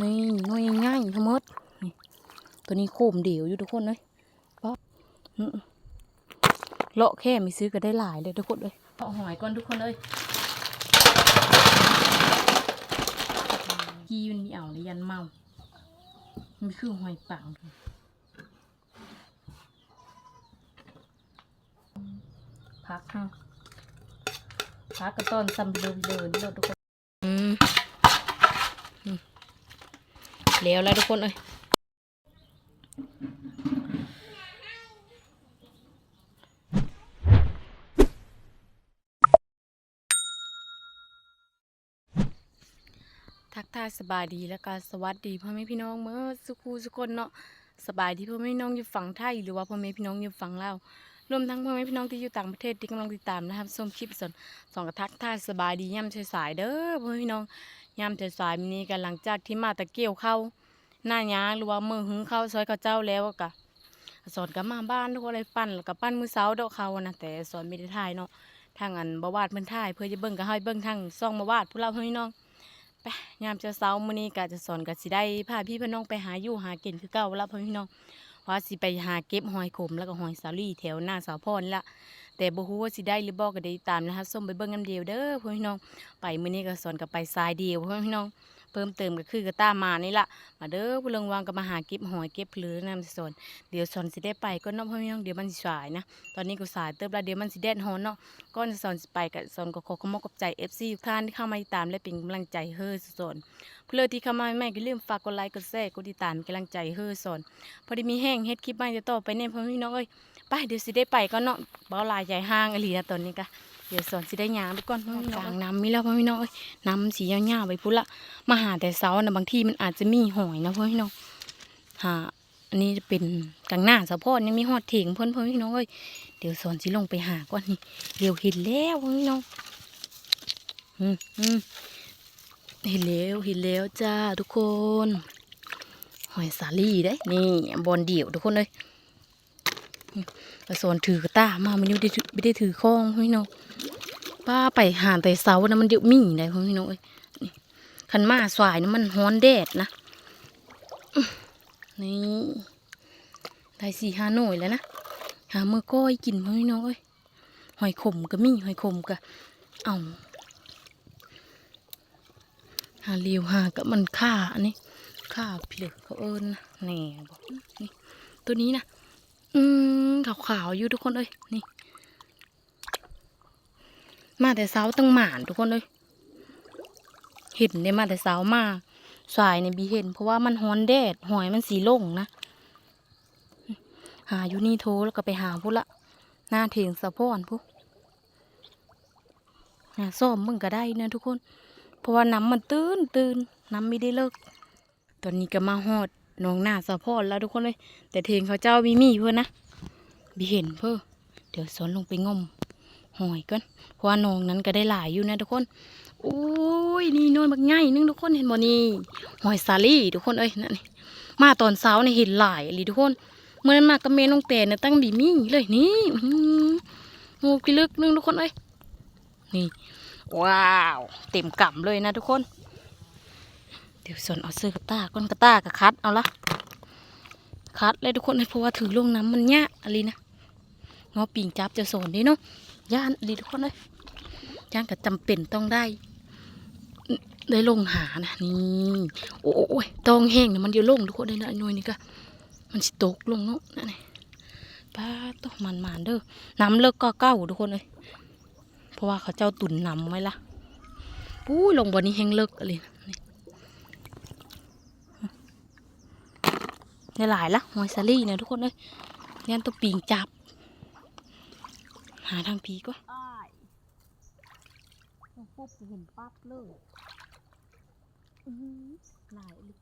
นี่น่วยง่ายทั้งหมดนี่ตัวนี้โคมเดี่ยวอยู่ทุกคนเลยป๊ออืมเลาะแค่มีซื้อก็ได้หลายเลยทุกคนเลยเลาะหอยก่อนทุกคนเลยกีมันมีอ่าวเลยยันเมามันคือหอยปังพักฮะพักกระต้อนซัมเบลเดินนี่เราทุกคน อืมอืม แล้วแล้วทุกคนเอ้ยทักทายสบายดีแล้วก็สวัสดีพ่อแม่พี่น้องเมื่อสุขูสุคนเนาะสบายดีพ่อแม่พี่น้องอยู่ฝั่งไทยหรือว่าพ่อแม่พี่น้องอยู่ฝั่งลาวรวมทั้งพ่อแม่พี่น้องที่อยู่ต่างประเทศที่กำลังติดตามนะครับส้มคลิปสอนสองกระทักทายสบายดีย่ำสายๆเด้อพ่อแม่พี่น้อง ยามสายๆนี้กันหลังจากที่มาตะเกียวเข้าหน้ายาหรือว่ามือหึงเข้าซอยเขาเจ้าแล้วกะสอนกับมาบ้านทุกคนเลยปั้นแล้วก็ปั้นมือเสาดอกเขานะแต่สอนไม่ได้ถ่ายเนาะทางอันบวาดเพิ่นถ่ายเพื่อจะเบิ่งก็ให้เบิ่งทางซ่องบวาดผู้เราเพื่อนพี่น้องไปยามจะเสามื้อนี้ก็จะสอนก็สิได้พาพี่พี่น้องไปหาอยู่หากินคือเก่าแล้วพี่น้องว่าสิไปหาเก็บหอยขมแล้วก็หอยสาลี่แถวหน้าสาวพรละ แต่บ่ฮู้ว่าสิได้หรือบ่ก็ได้ตามนะครับส้มไปเบิ่งน้ำเดียวเด้อพ่อพี่น้อง ไปมื้อนี้ก็สอนกับไปทรายเดียวพ่อพี่น้อง เพิ่มเติมก็คือกระต้ามานี่ละมาเด้อผู้เลิงวางก็มาหาเก็บหอยเก็บพลือนำสอนเดี๋ยวสอนสิได้ไปก็เน้องพ่อพี่น้องเดี๋ยวมันสิสายนะ ตอนนี้ก็สายเติบแล้วเดี๋ยวมันสิแดดฮ้อนเนาะก่อนสอนสิไปก็สอนก็ขอขอบคุณกับใจ FC ทุกท่านที่เข้ามาติดตามและเป็นกำลังใจเฮ้อสอนเพื่อที่เข้ามาใหม่ก็อย่าลืมฝากกดไลค์กดแชร์กดติดตามเป็นกำลังใจเฮ้อสอนพอดีมีแห้งเฮ็ดคลิปใหม่จะต่อไปเนี่ยพ่อพี่น้องเอ้ย ไปเดี๋ยวสิได้ไปก็เนาะเบาลายใหญ่ห้างอหลีนะตอนนี้ก็เดี๋ยวสอนสิได้ยางไปก่อนพ่อพี่น้องกลางน้ำมีแล้วพ่อพี่น้องเอ้ยน้ำสียาวๆไปพุ่นละมาหาแต่เสานะบางทีมันอาจจะมีหอยนะพ่อพี่น้องหาอันนี้จะเป็นกลางหน้าสะโพอยังมีหอดเถียงเพื่อนเพื่อนพี่น้องเอ้ยเดี๋ยวสอนสิลงไปหาก่อนนี่เดี๋ยวเห็นแล้วพ่อพี่น้องอืมอืมเห็นแล้วเห็นแล้วจ้าทุกคน หอยสาลี่ได้นี่บอลเดี่ยวทุกคนเลย สอนถือกระตามามันไม่ได้ถือไม่ได้ถือข้องพ่อพี่น้องป้าไปหาแต่เสานะมันเดี๋ยวมีได้เพื่อนพี่น้องเอ้ยขันมาสวายนี่มันฮ้อนแดดนะนี่ได้สี่ห้าหน่วยแล้วนะหาเมื่อก้อยกินพ่อพี่น้องเอ้หอยขมก็มีหอยขมก็เอาหาเลียวหากับมันข่าอันนี้ข่าเปลือกเขาเอิญนะแหน่บอกนี่ตัวนี้นะ อืมขาวๆอยู่ทุกคนเอ้ยนี่ มาแต่เช้าตั้งหมานทุกคนเลยเห็นได้มาแต่เช้ามาสายในบีเห็น เพราะว่ามันฮ้อนแดดหอยมันสีลงนะหาอยู่นี่โทรแล้วก็ไปหาพุละหน้าเถียงสะพอนพุหาซ่อมมึงก็ได้นะทุกคน เพราะว่าน้ำมันตื้นตื้นน้ำไม่ได้เลิก ตอนนี้ก็มาฮอด น้องหน้าสะพอนแล้วทุกคนเลย แต่เถียงเขาเจ้ามีมีเพื่อนนะบีเห็นเพื่อเดี๋ยวสอนลงไปงมหอยก่อนเพราะว่าน้องนั้นก็ได้หลายอยู่นะทุกคนโอ้ยนี่นวลบักง่ายนึงทุกคนเห็นบ่นี่หอยสาลี่ทุกคนเอ้ยนั่นนี่มาตอนเช้าเนี่ยเห็นหลายเลยทุกคนเมื่อนั้นมากับเมน้องแต่เนี่ยตั้งบีมี่เลยนี่งูกิลึกนึงทุกคนเอ้ยนี่ ว้าว เต็มกำเลยนะทุกคน เดี๋ยวส่วนเอาเสื้อกระตาก้อนกระตากับคัดเอาละคัดเลยทุกคนเพราะว่าถือลงน้ำมันยะอะไรนะงอปิงจับจะสอนดีเนาะย่านอะไรทุกคนเลยย่างก็จำเป็นต้องได้ ได้ลงหานะนี่โอ้ยตองแห้งเนี่ยมันเดี๋ยวลงทุกคนได้นะหน่วยนี่ก็มันสิตกลงเนาะนั่นนี่ป้าต้องมันมานๆเด้อน้ำเลิกก็เก้าทุกคนเลยเพราะว่าเขาเจ้าตุ่นน้ำไว้ละปู้ยลงบนนี้แห้งเลิกอะไรนี่ ได้หลายละหอยซาลี่เนี่ยทุกคนเลยยันตัวปีงจับ หาทางผีก็อ้ายลงปุ๊บเห็นปั๊บเลยอือหลายเลย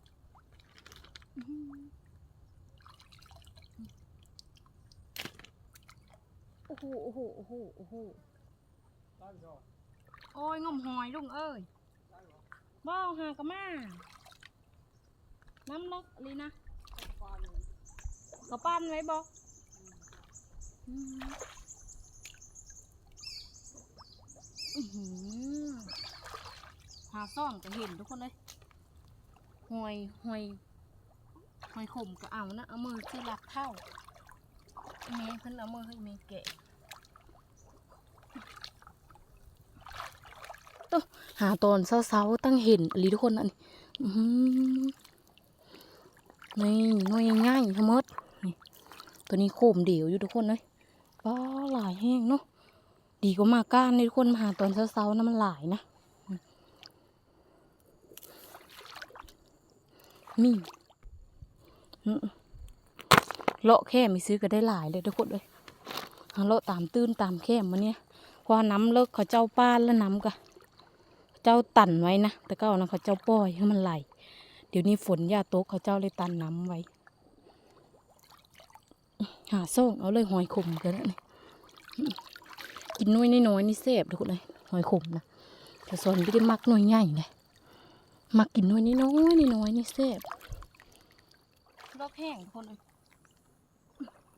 โอ้โหโอ้โหโอ้โหโอ้โหโอ้ยงมหอยลุงเอ้ยบ้าหากะมาน้ำลึกเลยนะ กระปั้นไว้บอกอืมอื้อหือหาซ่อมก็เห็นทุกคนเลยหอยหอยหอยขมก็เอานะ เอามือที่รักเข้าแม่เพิ่นเอามือให้แม่แกะโต๊ะหาตอนเช้าๆตั้งเห็นอหลีทุกคนอันนี้อื้อหือนี่หน่วยง่ายๆทั้งหมดนี่ ตัวนี้โคมเดียวอยู่ทุกคนเลยป้าหลายแห้งเนาะดีกว่ามาก้านนี่ทุกคนมาหาตอนเช้าๆนะมันหลายนะนี่เลาะแค่ไม่ซื้อก็ได้หลายเลยทุกคนเลยเลาะตามตื้นตามแค่มาเนี่ยเพอน้ำเลิกเขาเจ้าป้านแล้วน้ำก็เจ้าตันไว้นะแต่ก็เอานะเขาเจ้าป่อยให้มันไหลเดี๋ยวนี้ฝนย่าตกเขาเจ้าเลยตันน้ำไว้ หาส่งเอาเลยหอยขมกันนี่กินน้อยน้อยนี่เสบทุกคนเลยหอยขมนะแต่ส่วนไม่ได้มักน่วยใหญ่เลยมากินน้อยนี่น้อยนี่น้อยนี่แซ่บรอบแห้งคนเลย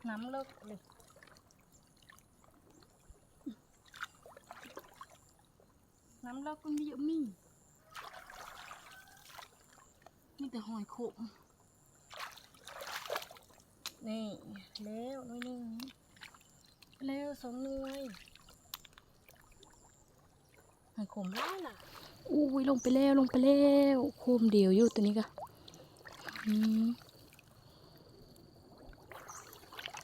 น้ำเลิกเลยน้ำเลิกก็มีเยอะมีมีแต่หอยขม นี่แล้วน้อยหนึ่งแล้วสองหน่วยหอยขมได้ล่ะอุ้ยลงไปแล้วลงไปแล้วโคมเดียวอยู่ตัวนี้ก็อืม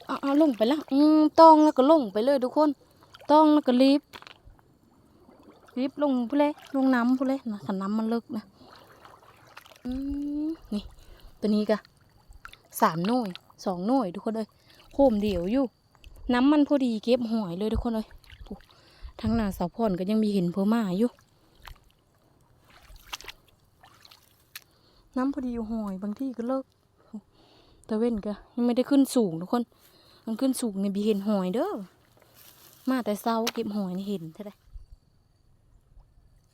เอาเอาลงไปละอืมต้องแล้วก็ลงไปเลยทุกคน ต้องแล้วก็รีบรีบลงพูเลยลงน้ำพูเลยนะขันน้ำมันเลิกนะอืมนี่ตัวนี้ก็สามหน่วย สองหน่วยทุกคนเลยโคมเดียวอยู่ น้ำมันพอดีเก็บหอยเลยทุกคนเลยปุ๊ทางหน้าเสาพอนก็ยังมีเห็นเพิ่มมาอยู่น้ำพอดีอยู่หอยบางที่ก็เลิกแต่เว้นก็ยังไม่ได้ขึ้นสูงทุกคนมันขึ้นสูงในบีเห็นหอยเด้อมาแต่เศร้าเก็บหอยนี่เห็นเท่าไหร่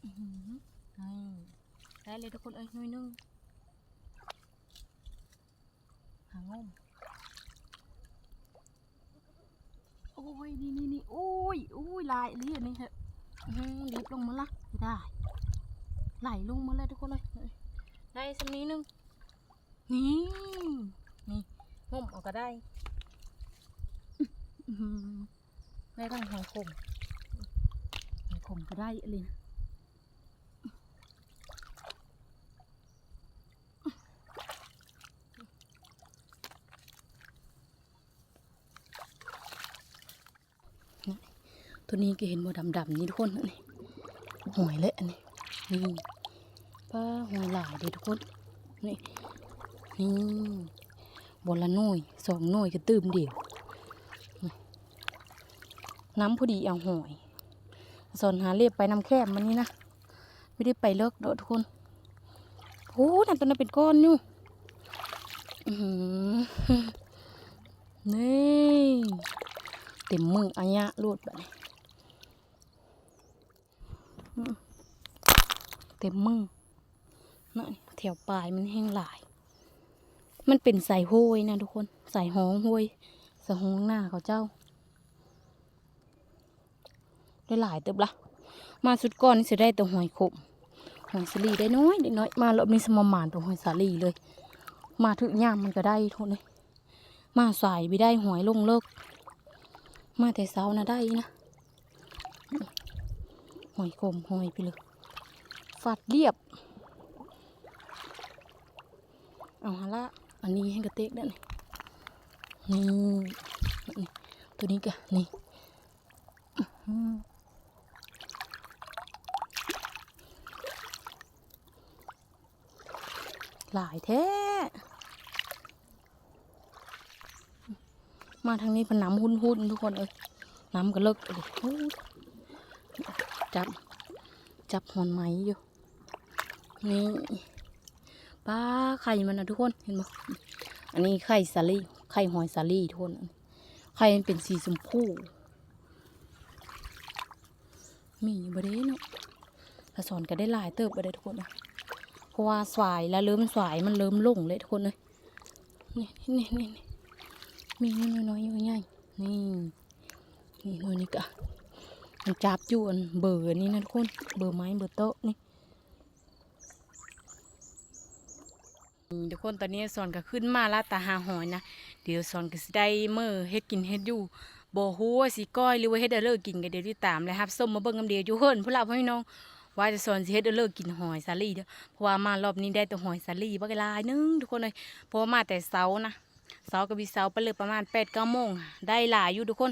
อื้อหือนี่ได้เลยทุกคนเอ้ยน้อยนึงหางงมโอ้ ยนี่นี่นี่โอ้ยโอ้ยลายลีอันนี้เถอะอื้อหือรีบลงมาละได้ไหลลงมาเลยทุกคนเลยได้สักนิดนึงนี่นี่ห่มออกก็ได้อื้อหือได้ทั้งหอยขมหอยขมก็ได้เลยนะ ตัวนี้ก็เห็นบัวดำๆนี่ทุกคนนนี้หอยเลยอันนี้นี่ป้าหอยหลายเลยทุกคนนี่นี่บนละน่วยสองน่วยก็ตื่มเดียวน้ำพอดีเอาหอยสอนหาเรียบไปน้ำแคบมันนี่นะไม่ได้ไปเลิกเด้อทุกคนโอ้นั่นตัวนั้นเป็นก้อนอยู่นี่เต็มมืออันยะรูดแบบนี้ เต็มมือนั่แถวปลายมันแห้งหลาย มันเป็นสายห้วยนะทุกคนสายห้องห้วยสายห้องหน้าเขาเจ้า ได้หลายเติบละมาสุดก่อนนี่จะได้แต่หอยขมหอยสลีได้น้อยได้น้อยมารอบนี้สมมานตัวหอยสาลีเลย มาถึงย่ามมันก็ได้ทุกเลยมาสายไม่ได้หอยลงเลิก มาแต่เช้านะได้นะ หอยขมหอยไปเลยฟัดเรียบ เอาฮะละอันนี้ให้กระเตกได้นี่นี่นี่ตัวนี้ก็นี่หลายแท้ มาทางนี้เป็นน้ำหุ่นๆทุกคนเอ้ยน้ำก็เลิกเลย จับ จับหอนไหมอยู่ นี่ป้าไข่มันนะทุกคนเห็นไหมอันนี้ไข่สาลี่ไข่หอยสาลี่ทุกคนไข่มันเป็นสีชมพูมีบไดเนาะผสอนก็ได้หลายเติบไปได้ทุกคนนะเพราะว่าสวายแล้วเริ่มสวายมันเริ่มลงเลยทุกคนเลยนี่นี่นี่นี่มีน้อยๆใหญ่นี่นี่หน่อยนี่กะ มันจับอยู่อันเบอร์นี่นะทุกคน เบอร์ไม้เบอร์โต๊ะนี่ทุกคนตอนนี้สอนก็ขึ้นมาละตาหาหอยนะ เดี๋ยวสอนก็สิได้เมื่อเฮ็ดกินเฮ็ดอยู่บ่ฮู้ว่าสิก้อยหรือว่าเฮ็ดเอาเลิกกินก็เดี๋ยวติดตามเลยครับส้มมาเบิ่งกำเดียวอยู่เฮิรนผู้หลักพี่น้องว่าจะสอนสิเฮ็ดเอาเลิกกินหอยสาลี่เด้อเพราะว่ามารอบนี้ได้แต่หอยสาลี่บักหลายหนึงทุกคนเลยเพราะว่ามาแต่เช้านะเช้ากับวิเช้าไปเลยประมาณ8 9โมงได้หลายอยู่ทุกคน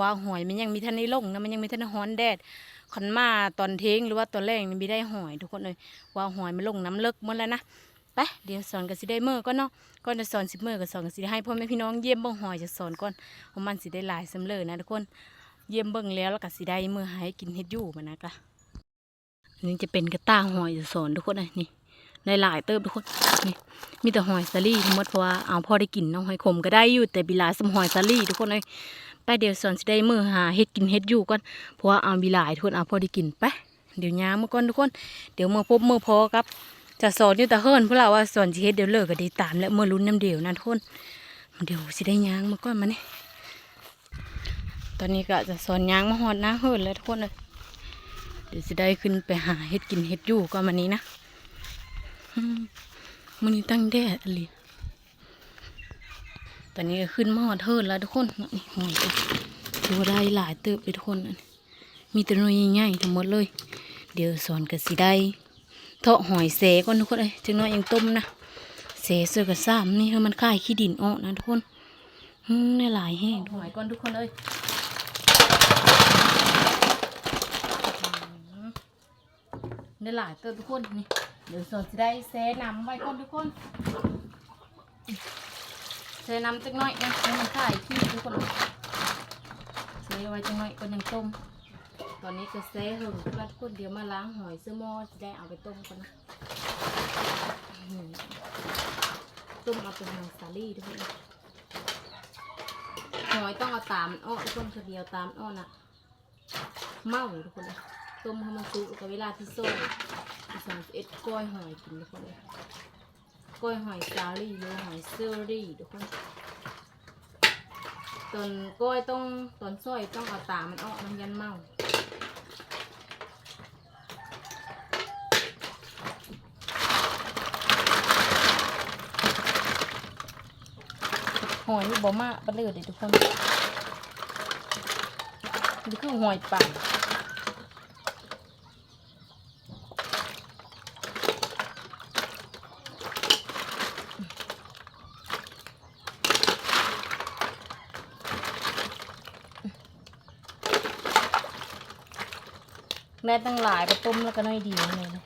ว่าหอยมันยังมีทันได้ลงนะมันยังมีทันได้ฮ้อนแดดคันมาตอนเทงหรือว่าตอนแรกนี่มีได้หอยทุกคนเลยว่าหอยมันลงน้ำเลิกหมดแล้วนะไปเดี๋ยวสอนกันสิได้เมื่อก็เนาะก่อนจะสอนสิเมื่อก็สอนกันสิได้ให้พ่อแม่พี่น้องเยี่ยมเบิ่งหอยจะสอนก่อนเพราะมันสิได้หลายสำเลยนะทุกคนเยี่ยมเบิ่งแล้วแล้วก็สิได้เมื่อให้กินเฮ็ดอยู่มันนะกะอันนี้จะเป็นกระต้าหอยจะสอนทุกคนเลยนี่ หลายเติบทุกคนนี่มีแต่หอยสาลี่ทั้งหมดเพราะว่าเอาพอได้กินเน้องหอยขมก็ได้อยู่แต่บิลาสมหอยสาลี่ทุกคนเลยไปเดี๋ยวสอนสิได้เมื่อหาเฮ็ดกินเฮ็ดอยู่ก่อนเพราะว่าเอาบิลายทุกคนเอาพอได้กินไปเดี๋ยวย้ามาก่อนทุกคน เดี๋ยวเมื่อพบเมื่อพอครับจะสอนอยู่แต่เฮิร์นพวกเราว่าสอนสิเฮ็ดเดี๋ยวเลิกก็ไดีตามและเมื่อลุ้นน้ำเดียวนะทุกคนเดี๋ยวสิได้ยางมาก่อนมานี่ตอนนี้ก็จะสอนยางมาหอดน้าเฮิร์นแล้วทุกคนเลยเดี๋ยวสิได้ขึ้นไปหาเฮ็ดกินเฮ็ดอยู่ก่อนมานี้นะ มันนี้ตั้งแดดอะไรตอนนี้ขึ้นหมาหอเฮิรนแล้วทุกคนนี่หอยก็ถือว่าได้หลายเติบเลยทุกคน มีต่หน่วยใหญ่ทั้งหมดเลย เดี๋ยวสอนก็สิได้เทาะหอยเสก่อนทุกคนเลยถึงน้อยยังต้มนะเสเสือกับซ้ำนี่คือมันคลายขี้ดินออกนะทุกคนอืมได้หลายแห้งหอยก่อนทุกคนเลยอืมได้หลายเติมทุกคนนี่ เดี๋ยวสอนจะได้เสน้ำไว้ก่อนทุกคนเสน้ำจักหน่อยนะให้มันคล้ายขี้ทุกคนเลยเสไว้จักหน่อยก่อนยังต้ม ตอนนี้ก็เซหึงทุกคนเดี๋ยวมาล้างหอยเสื้อหม้อจะได้เอาไปต้มกันนะต้มเอาเป็นหอยสาลี่ทุกคนหอยต้องเอาตามอ้อทุกคนเดียวตามอ้อน่ะ เมาทุกคนต้มให้มันสุกกับเวลาที่โซ่ สองเอ็ดก้อยหอยกินทุกคนเลยก้อยหอยสาลี่หรือหอยเซอรี่ทุกคนตอนก้อยต้องตอนซอยต้องเอาตามันออกมันยันเมาหอยนี่บ่มากปลาเลือดเลยทุกคนนี่คือหอยป่า ตั้งหลายไปต้มแล้วก็น้อยดีเลยนะ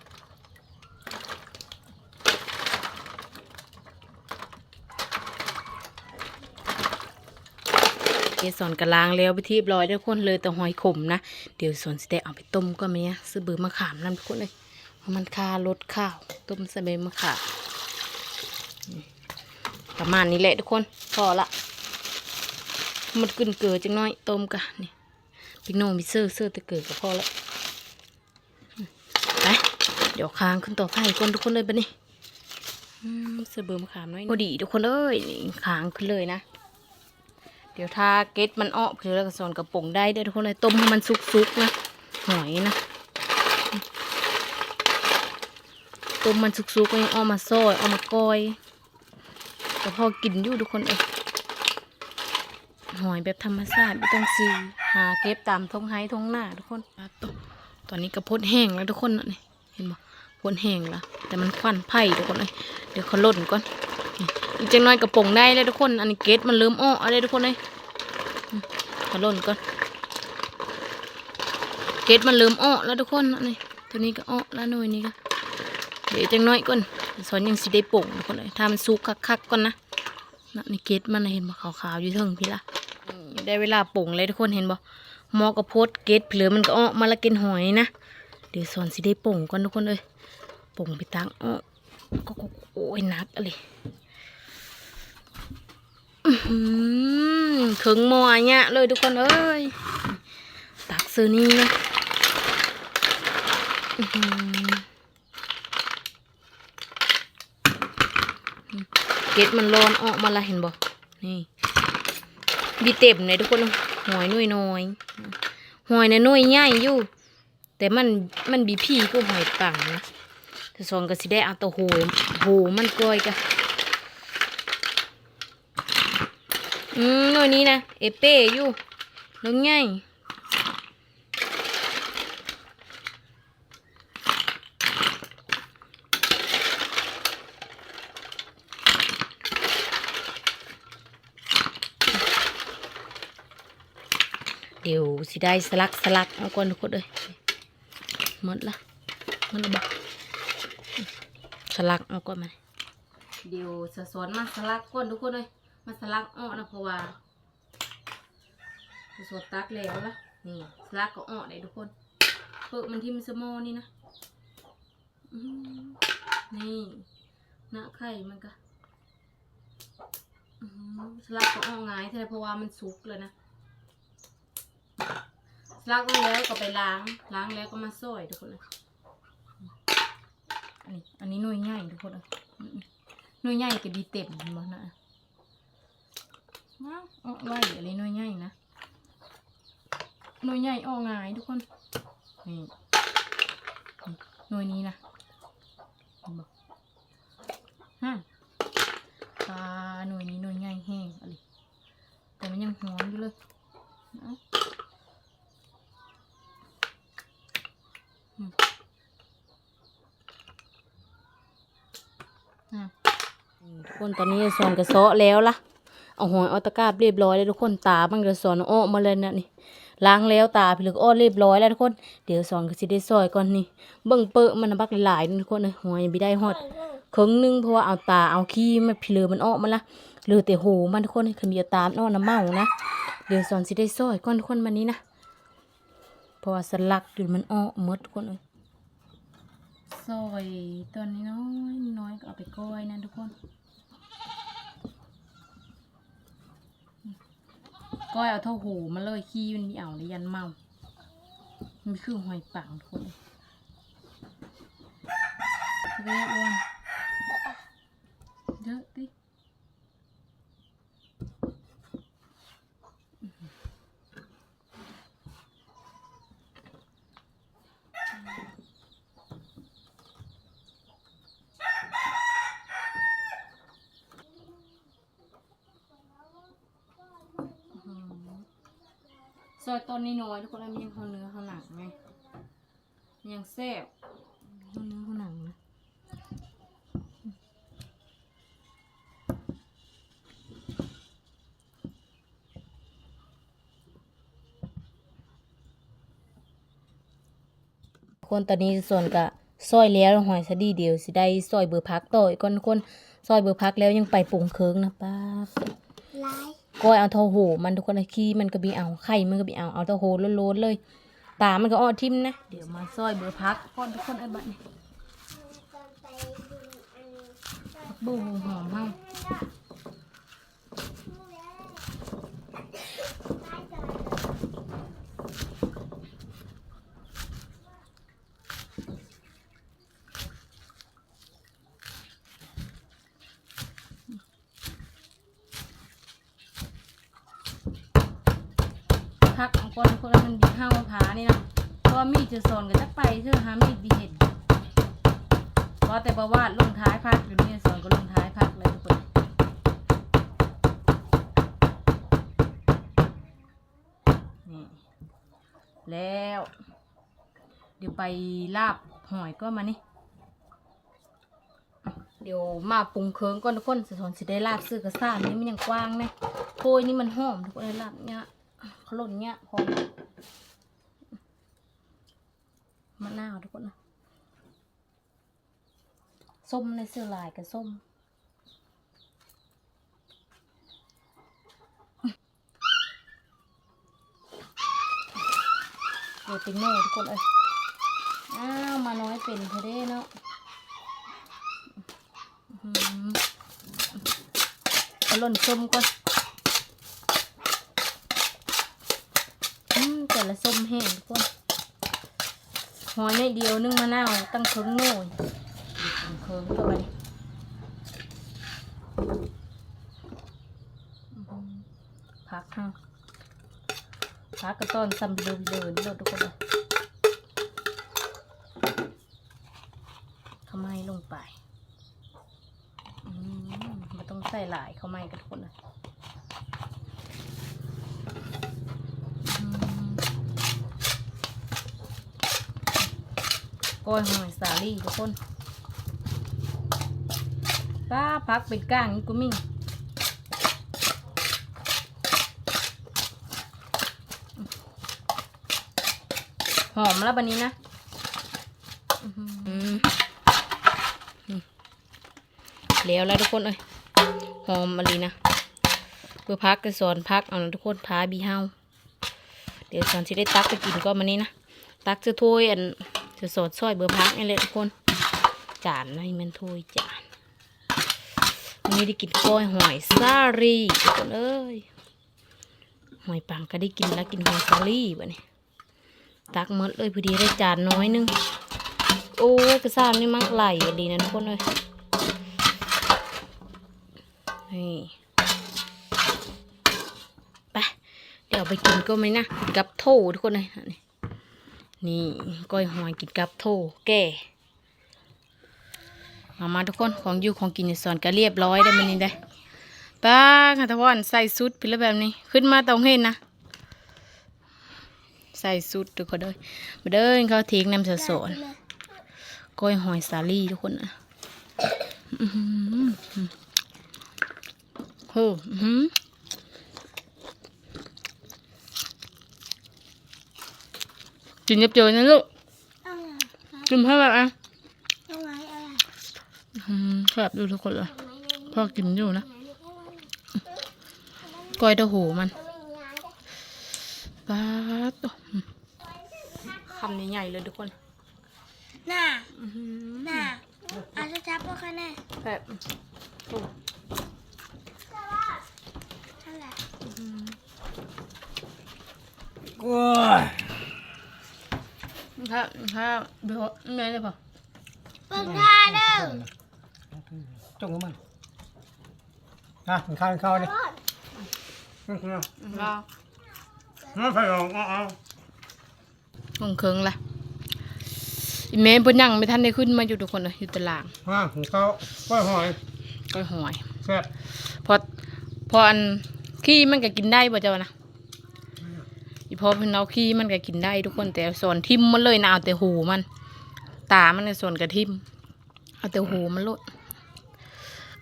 เกสรกระลางแล้วไปที่เรียบร้อยทุกคนเลยแต่หอยขมนะ เดี๋ยวสอนสิได้เอาไปต้มก็ไหมอะซื้อเบือมะขามนั่นทุกคนเลยเพราะมันคารสข้าว ต้มใส่ใบมะขามประมาณนี้แหละทุกคนพอละ มันกึนเกลือจังน้อยต้มกันนี่พี่น้องมีเสื้อเสื้อตะเกลือก็พอละอืมไปเดี๋ยวค้างขึ้นต่อไฟก่อนทุกคนเลยปะนี่เสือเบือมขามน้อยพอดีทุกคนเอ้ยนี่ค้างขึ้นเลยนะ เดี๋ยวถ้าเกล็ดมันออกเพื่อแล้วก็ส่วนกระป๋องได้เด้อทุกคนเลยต้มให้มันสุกๆนะหอยนะต้มมันสุกๆก็ยังเอามาซอยเอามาก้อยแต่พอกินอยู่ทุกคนเองหอยแบบธรรมชาติไม่ต้องซื้อหาเก็บตามท้องไห้ท้องหน้าทุกคนตอนนี้กระพดแห้งแล้วทุกคนนี่เห็นบ่ พดแห้งล้วแต่มันควันไผ่ทุกคนเลยเดี๋ยวเขาล่นก่อนอีกจังน้อยกระป๋องได้เลยทุกคน อันนี้เกตมันเริ่มอ้ออะไรทุกคนเลยอืมขอล่นก่อนเกตมันเริ่มอ้อแล้วทุกคนอันนี้ตัวนี้ก็อ้อแล้วหน่วยนี้ก็เดี๋ยวจังน้อยก่อนสอนยังสิได้ป่งทุกคนเลยถ้ามันสุกคักๆก่อนนะน่ะนี่เกตมันเห็นบ่ขาวๆอยู่เทิงพี่ละได้เวลาป่งเลยทุกคนเห็นบ่หมอกระโพดเกตเผลือมันก็อ้อมาละกินหอยนะเดี๋ยวสอนสิได้ป่งก่อนทุกคนเลย งไปตั้งอ้อก็ก็โอ้ยนักอะไรอื้อหือถึงมอเนี่ยเลยทุกคนเอ้ยตักซื้อนี่นะเก็ดมันร้อนออกมาละเห็นบ่นี่บีเต็มเลยทุกคนหอยน้อยน้อยหอยเนี่ยน้อยใหญ่อยู่ แต่มันมันบีพี่ก็หอยปังนะ ส่วนก็สิได้เอาตัวโหยโหมันกล้อยกะอืมหน่วยนี้นะเอเป้อยู่ลงง่ายเดี๋ยวสิได้สลักสลักเอาก่อนทุกคนเลยหมดละหมดละบอก สลักเอาก่อนมาเดี๋ยวสะสอนมาสลักก่อนทุกคนเลยมาสลักอ้อนะเพราะว่าสะสอนตักแล้วละนี่สลักก็อ้อได้ทุกคนเปิดมันที่มันสมอนี่นะนี่หน้าไข่มันก็สลักก็อ้อง่ายใช่เพราะว่ามันสุกเลยนะสล้างแล้วก็ไปล้างล้างแล้วก็มาซอยทุกคนเลย อันนี้ อันนี้หน่วยใหญ่ทุกคนเลยอืมหน่วยใหญ่ก็ดีเต็มหมดนะว้าวเอาไว้อะไรหน่วยใหญ่นะหน่วยใหญ่ออกง่ายทุกคนนี่นี่หน่วยนี้นะเห็นบ่ฮะปลาหน่วยนี้หน่วยใหญ่แห้งอะไรแต่มันยังหอมอยู่เลยเอา อะทุก คนตอนนี้สอนกระเซาะแล้วล่ะเอาหอยเอาตะกร้าบเรียบร้อยแล้วทุกคนตามันกระสอนอ้อมาเลยนะนี่ล้างแล้วตาพี่ลึกอ้อเรียบร้อยแล้วทุกคนเดี๋ยวสอนก็สิได้ซอยก่อนนี่เบิ่งเปอะมันบักหลายๆทุกคนเลยหอยยังไม่ได้ฮอดครึ่งนึงเพราะว่าเอาตาเอาขี้มันพี่เลือมันออกมาละเหลือแต่โหมันทุกคนคือมีตามนอ้อน้ำเมานะเดี๋ยวสอนสิได้ซอยก่อนทุกคนวันนี้นะเพราะว่าสลักอยู่มันอ้อมดทุกคนเลยซอยตอนนี้น้อยน้อยก็เอาไปก้อยนะทุกคน ก้อยเอาเท่าหูมาเลยขี้มันมีเอาเลยยันเมา มันคือหอยปังทุกคนเรียกว่าเยอะดิ อยตอนนี้น้อยทุกคนแล้วมันยังเขาเนื้อเขาหนังไงมันยังแซ่บเขาเนื้อเขาหนังนะคนตอนนี้ส่วนกะซอยแล้วหอยสดีเดียวสิได้ซอยเบอร์พักต่อยก่อนคนซอยเบอร์พักแล้วยังไปปรุงเคิงนะป้า ก้อยเอาเท่าโหมันทุกคนเลยขี้มันก็บีเอาไข่มันก็บีเอาเอาเท่าโหโล้นๆเลย ตามันก็อ้อทิมนะเดี๋ยวมาซอยเบอร์พักก่อนทุกคนไอ้บัดนี่ตอนไปดูอันนี้บูหอมเฮา คนคนละมันดีห้าวผานี่นะเพราะมีดจะสอนกันจะไปเชื่อหามีดดีเห็นเพราะแต่ประวาดลงท้ายพักอยู่นี่สอนก็ลงท้ายพักเลยทุกคนนี่แล้ว เดี๋ยวไปลาบหอยก็มานี่เดี๋ยวมาปรุงเคิงก่อนทุกคนสอนสิได้ลาบซื้อกระซ่านี่มันยังกว้างนะโพยนี่มันหอมทุกคนลยลาบเนี้ย เขาหล่นเนี้ยพอมะนาวทุกคนนะส้มในเสื้อลายกับส้มเดี๋ยวเป็นโน่ทุกคนเอ้ยอ้าวมาน้อยเป็นเธอได้เนาะอื้อหือเอาหล่นส้มก่อน และส้มแห้งทุกคนหอยในเดียวนึ่งมะนาวตั้งเคิงโง่นเคิงเข้าไปพักห้าพักกระต้อนซ้ำเดินเดินเราทุกคนข้าวไม้ลงไปไม่ต้องใส่หลายข้าวไม้กันทุกคนเลย ก้อยหอยสาลี่ทุกคนป้าพักเป็นก้างนี่กูมิ่งหอมแล้วบันนี้นะอื้อหืออืมแล้วแล้วทุกคนเอ้ยหอมมาลีนะเพื่อพักจะสอนพักเอาทุกคนพาบีเฮาเดี๋ยวสอนที่ได้ตักไปกินก็มานี้นะ ตักจะถ้วยอัน จะสดซอยเบอร์พักนี่แหละทุกคน จานในมันถ้วยจานวันนี้ได้กินกล้อยหอยซารีทุกคนเอ้ยหอยปังก็ได้กินแล้วกินหอยซารีบะนี่ตักหมดเลยพอดีได้จานน้อยนึง โอ้ยกระซ่ามนี่มักไหลดีนะทุกคนเลยนี่ไปเดี๋ยวไปกินก็ไหมนะ กับโถทุกคนเลยนี่ นี่ก้อยหอยกินกับโถแก่มามาทุกคนของอยู่ของกินในสอนก็เรียบร้อยได้มันนี่ได้ป้าค่ะทวันใส่สุดพิลแบบนี้ขึ้นมาตรงเห็นนะใส่สุดทุกคนเลยมาเดินเขาทิ้งน้ำสะสอนก้อยหอยสาลี่ทุกคนนะอื้อหือโหอื้อหือ กินยับเจอนะลูกเอาไงครับกินเพื่อแบบอะเอาไงเอาไงอืมแซ่บดูทุกคนเลยเอาไงเอาไงพ่อกินอยู่นะเอาไงก้อยเต้าหูมันเอาไงเอาไงปาดโอ้อืมคำใหญ่ๆเลยทุกคนน่าอื้อหือน่าเอาจะจับพวกเขาแน่แบบโอ้เท่าไหร่ ถ้าถ้าเบลไม่ได้ป่ะเบิ่งท่าเด้อจงกับมันอะกินข้าวกินข้าวดิรอดกินข้าวว้าวไม่ไปหรอกเอาเอามึงเคิงละอีเมย์บนยังไม่ทันได้ขึ้นมาอยู่ทุกคนเลยอยู่ตารางอะกินข้าวกล้วยหอยก้อยหอยแซ่บพอพออันขี้มันก็กินได้ป่ะเจ้านะ อีพอเพิ่นเอาขี้มันก็กินได้ทุกคนแต่ส่วนทิมมันเลยนะเอาแต่หูมัน ตามันในส่วนกระทิมเอาแต่หูมันลด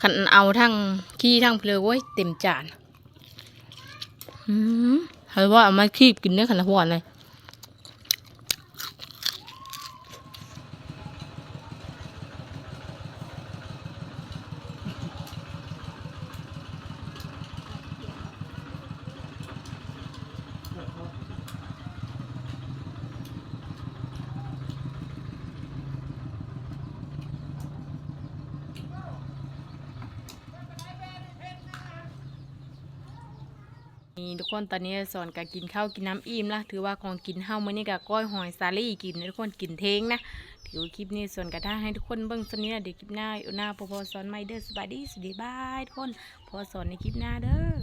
ขันเอาทั้งขี้ทั้งเพลโว้ยเต็มจานอืมเขาว่าเอามาคีบกินได้ขนาดหวเลย คนตอนนี้สอนกากินข้าวกินน้ำอิ่มละถือว่าของกินเฮามื้อนี้ก็ก้อยหอยสาลี่กินทุกคนกินเทงนะถือคลิปนี้ส่วนกระท่าให้ทุกคนเบิ่งสนี้นะเดี๋ยวคลิปหน้าอยู่หน้าพอพอสอนไม่เด้อสบายดีสวัสดีบายทุกคนพอสอนในคลิปหน้าเด้อ